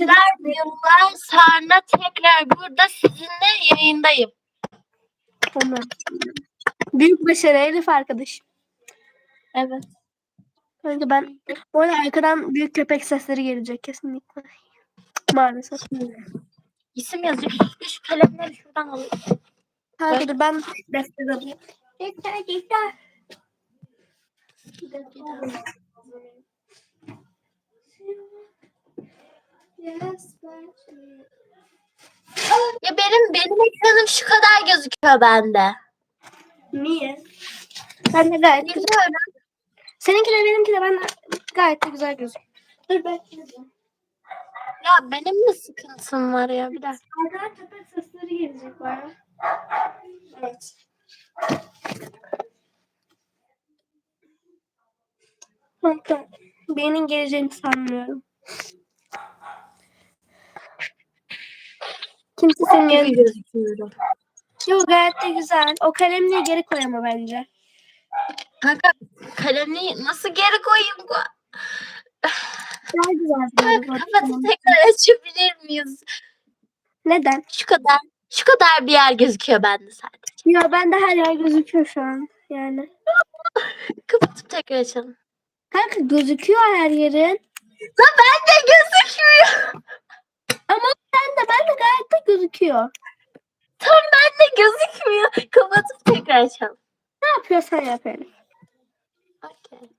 Bizler yıllar sonra tekrar burada sizinle yayındayım. Tamam. Büyük başarı Elif arkadaş. Evet. Kanka ben bu arada arkadan büyük köpek sesleri gelecek kesinlikle. Maalesef. İsim yazıyor. Şu kalemleri şuradan alayım. Kanka dur ben defter alayım. Ya benim benim ekranım şu kadar gözüküyor bende. Niye? Ben de gayet güzel. Bilmiyorum. Seninki de benimki de ben de gayet de güzel gözüküyor. Dur ben. Ya benim mi sıkıntım var ya bir dakika. Arkadan köpek sesleri gelecek bana. Evet. Kanka benim geleceğini sanmıyorum. Kimse senin İyi yanında. gözüküyorum. Yok gayet de güzel. O kalemliği geri koy ama bence. Kanka kalemi nasıl geri koyayım? Daha güzel. Kapatıp tekrar açabilir miyiz? Neden? Şu kadar. Şu kadar bir yer gözüküyor bende sadece. Ya bende her yer gözüküyor şu an. Yani. Kapatıp tekrar açalım. Kanka gözüküyor her yerin. La bende gözükmüyor. Ama sen de ben de gayet de gözüküyor. Tam bende gözükmüyor. Kapatıp tekrar açalım. Ne yapıyorsan yap Elif. Okey.